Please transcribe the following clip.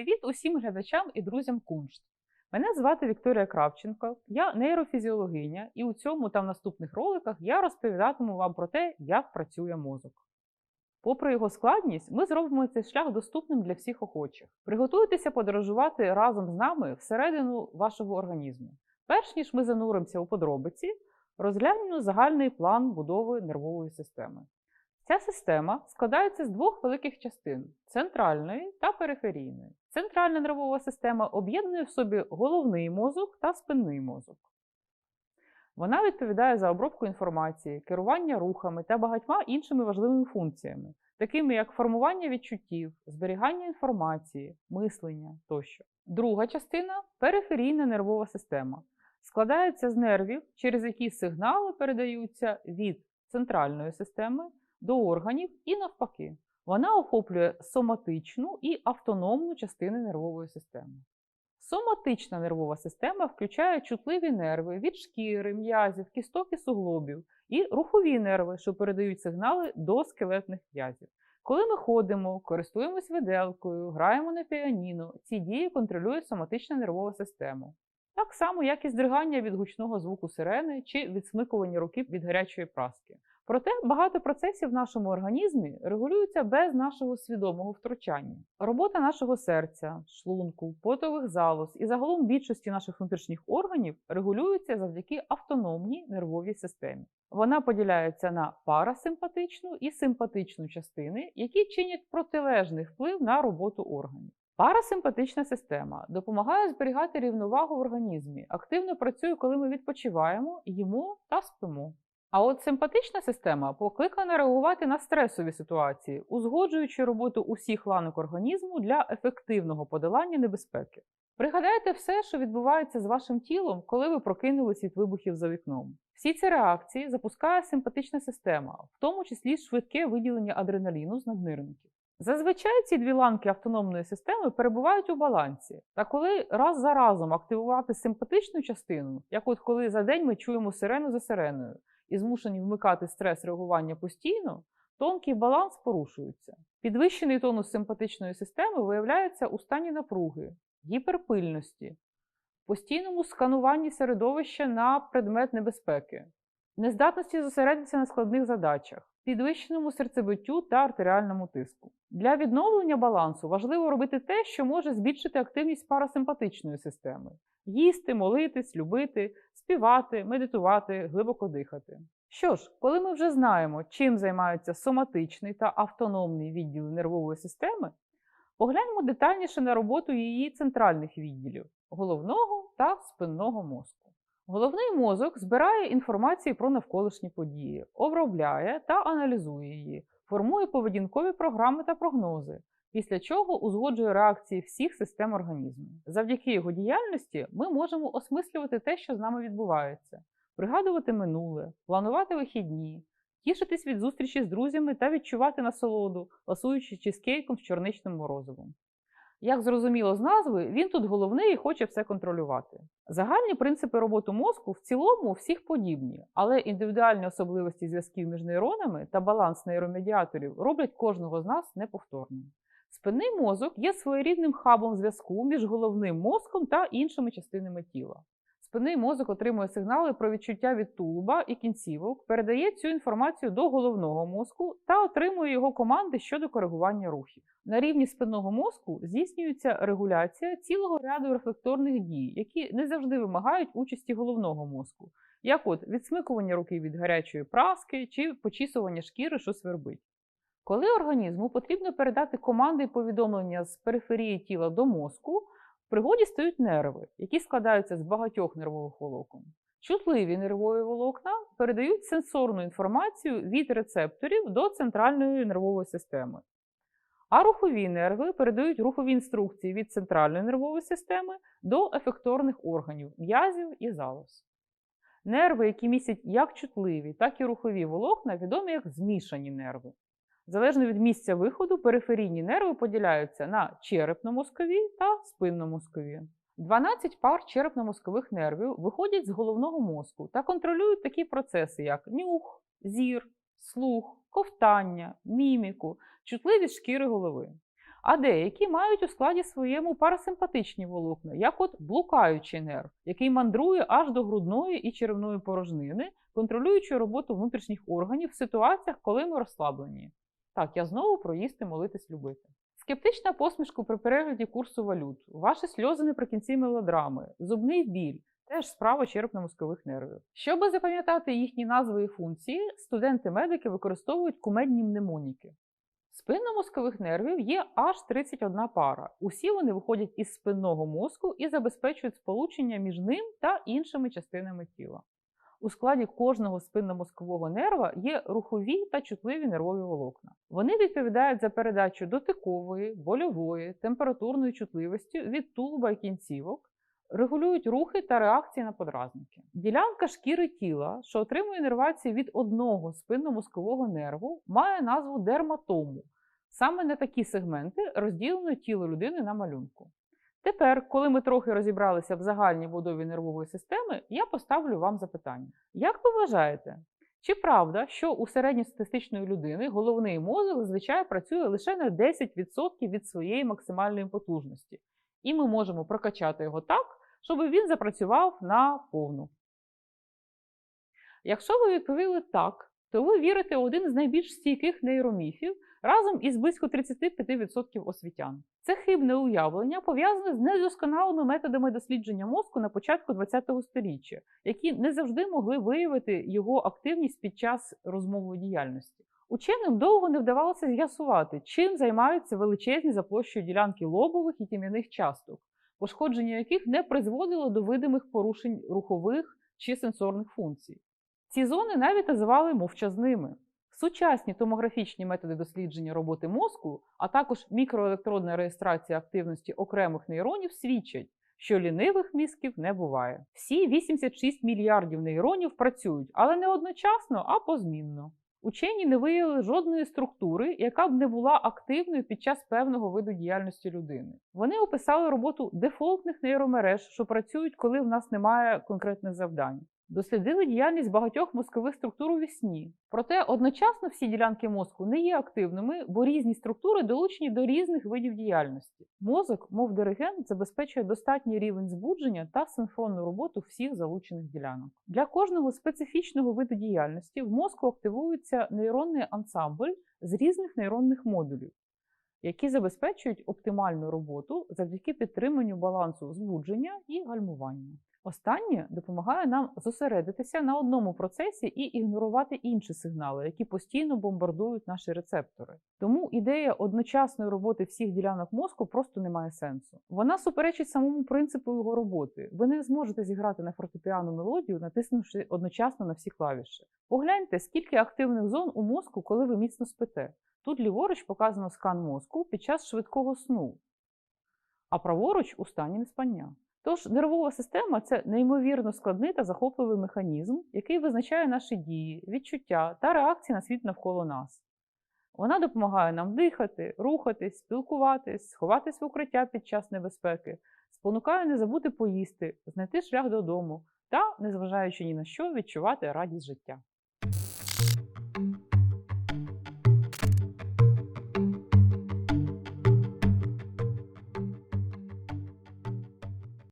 Привіт усім глядачам і друзям Куншт. Мене звати Вікторія Кравченко, я нейрофізіологиня, і у цьому та в наступних роликах я розповідатиму вам про те, як працює мозок. Попри його складність, ми зробимо цей шлях доступним для всіх охочих. Приготуйтеся подорожувати разом з нами всередину вашого організму. Перш ніж ми зануримося у подробиці, розглянемо загальний план будови нервової системи. Ця система складається з двох великих частин центральної та периферійної. Центральна нервова система об'єднує в собі головний мозок та спинний мозок. Вона відповідає за обробку інформації, керування рухами та багатьма іншими важливими функціями, такими як формування відчуттів, зберігання інформації, мислення тощо. Друга частина периферійна нервова система. Складається з нервів, через які сигнали передаються від центральної системи до органів і навпаки. Вона охоплює соматичну і автономну частини нервової системи. Соматична нервова система включає чутливі нерви від шкіри, м'язів, кісток і суглобів, і рухові нерви, що передають сигнали до скелетних м'язів. Коли ми ходимо, користуємось виделкою, граємо на піаніно, ці дії контролює соматична нервова система. Так само, як і здригання від гучного звуку сирени чи відсмикування руки від гарячої праски. Проте багато процесів в нашому організмі регулюються без нашого свідомого втручання. Робота нашого серця, шлунку, потових залоз і загалом більшості наших внутрішніх органів регулюється завдяки автономній нервовій системі. Вона поділяється на парасимпатичну і симпатичну частини, які чинять протилежний вплив на роботу органів. Парасимпатична система допомагає зберігати рівновагу в організмі, активно працює, коли ми відпочиваємо, їмо та спимо. А от симпатична система покликана реагувати на стресові ситуації, узгоджуючи роботу усіх ланок організму для ефективного подолання небезпеки. Пригадайте все, що відбувається з вашим тілом, коли ви прокинулись від вибухів за вікном. Всі ці реакції запускає симпатична система, в тому числі швидке виділення адреналіну з наднирників. Зазвичай ці дві ланки автономної системи перебувають у балансі. Та коли раз за разом активувати симпатичну частину, як от коли за день ми чуємо сирену за сиреною, і змушені вмикати стрес реагування постійно, тонкий баланс порушується. Підвищений тонус симпатичної системи виявляється у стані напруги, гіперпильності, постійному скануванні середовища на предмет небезпеки, нездатності зосередитися на складних задачах, підвищеному серцебиттю та артеріальному тиску. Для відновлення балансу важливо робити те, що може збільшити активність парасимпатичної системи їсти, молитись, любити, співати, медитувати, глибоко дихати. Що ж, коли ми вже знаємо, чим займаються соматичний та автономний відділи нервової системи, погляньмо детальніше на роботу її центральних відділів головного та спинного мозку. Головний мозок збирає інформацію про навколишні події, обробляє та аналізує її, формує поведінкові програми та прогнози, після чого узгоджує реакції всіх систем організму. Завдяки його діяльності ми можемо осмислювати те, що з нами відбувається, пригадувати минуле, планувати вихідні, тішитись від зустрічі з друзями та відчувати насолоду, ласуючи чизкейком з чорничним морозивом. Як зрозуміло з назви, він тут головний і хоче все контролювати. Загальні принципи роботи мозку в цілому у всіх подібні, але індивідуальні особливості зв'язків між нейронами та баланс нейромедіаторів роблять кожного з нас неповторним. Спинний мозок є своєрідним хабом зв'язку між головним мозком та іншими частинами тіла. Спинний мозок отримує сигнали про відчуття від тулуба і кінцівок, передає цю інформацію до головного мозку та отримує його команди щодо коригування рухів. На рівні спинного мозку здійснюється регуляція цілого ряду рефлекторних дій, які не завжди вимагають участі головного мозку, як от відсмикування руки від гарячої праски чи почісування шкіри, що свербить. Коли організму потрібно передати команди і повідомлення з периферії тіла до мозку, пригоді стають нерви, які складаються з багатьох нервових волокон. Чутливі нервові волокна передають сенсорну інформацію від рецепторів до центральної нервової системи. А рухові нерви передають рухові інструкції від центральної нервової системи до ефекторних органів м'язів і залоз. Нерви, які містять як чутливі, так і рухові волокна, відомі як змішані нерви. Залежно від місця виходу, периферійні нерви поділяються на черепно-мозкові та спинномозкові. 12 пар черепно-мозкових нервів виходять з головного мозку та контролюють такі процеси, як нюх, зір, слух, ковтання, міміку, чутливість шкіри голови. А деякі мають у складі своєму парасимпатичні волокна, як от блукаючий нерв, який мандрує аж до грудної і черевної порожнини, контролюючи роботу внутрішніх органів в ситуаціях, коли ми розслаблені. Так, я знову про їсти, молитись, любити. Скептична посмішка при перегляді курсу валют, ваші сльози наприкінці мелодрами, зубний біль теж справа черепно-мозкових нервів. Щоб запам'ятати їхні назви і функції, студенти-медики використовують кумедні мнемоніки. Спинномозкових нервів є аж 31 пара. Усі вони виходять із спинного мозку і забезпечують сполучення між ним та іншими частинами тіла. У складі кожного спинномозкового нерва є рухові та чутливі нервові волокна. Вони відповідають за передачу дотикової, больової, температурної чутливості від тулуба і кінцівок, регулюють рухи та реакції на подразники. Ділянка шкіри тіла, що отримує інервації від одного спинномозкового нерву, має назву дерматому. Саме на такі сегменти розділено тіло людини на малюнку. Тепер, коли ми трохи розібралися в загальній будові нервової системи, я поставлю вам запитання. Як ви вважаєте, чи правда, що у середньостатистичної людини головний мозок зазвичай працює лише на 10% від своєї максимальної потужності, і ми можемо прокачати його так, щоб він запрацював на повну? Якщо ви відповіли так, то ви вірите у один з найбільш стійких нейроміфів разом із близько 35% освітян. Це хибне уявлення пов'язане з недосконалими методами дослідження мозку на початку ХХ століття, які не завжди могли виявити його активність під час розмової діяльності. Ученим довго не вдавалося з'ясувати, чим займаються величезні за площею ділянки лобових і тім'яних часток, пошкодження яких не призводило до видимих порушень рухових чи сенсорних функцій. Ці зони навіть називали мовчазними. Сучасні томографічні методи дослідження роботи мозку, а також мікроелектродна реєстрація активності окремих нейронів свідчать, що лінивих мізків не буває. Всі 86 мільярдів нейронів працюють, але не одночасно, а позмінно. Учені не виявили жодної структури, яка б не була активною під час певного виду діяльності людини. Вони описали роботу дефолтних нейромереж, що працюють, коли в нас немає конкретних завдань. Дослідили діяльність багатьох мозкових структур у вісні. Проте одночасно всі ділянки мозку не є активними, бо різні структури долучені до різних видів діяльності. Мозок, мов диригент, забезпечує достатній рівень збудження та синхронну роботу всіх залучених ділянок. Для кожного специфічного виду діяльності в мозку активується нейронний ансамбль з різних нейронних модулів, які забезпечують оптимальну роботу завдяки підтриманню балансу збудження і гальмування. Останнє допомагає нам зосередитися на одному процесі і ігнорувати інші сигнали, які постійно бомбардують наші рецептори. Тому ідея одночасної роботи всіх ділянок мозку просто не має сенсу. Вона суперечить самому принципу його роботи. Ви не зможете зіграти на фортепіано мелодію, натиснувши одночасно на всі клавіші. Погляньте, скільки активних зон у мозку, коли ви міцно спите. Тут ліворуч показано скан мозку під час швидкого сну, а праворуч у стані неспання. Тож нервова система це неймовірно складний та захопливий механізм, який визначає наші дії, відчуття та реакції на світ навколо нас. Вона допомагає нам дихати, рухатись, спілкуватись, сховатись в укриття під час небезпеки, спонукає не забути поїсти, знайти шлях додому та, незважаючи ні на що, відчувати радість життя.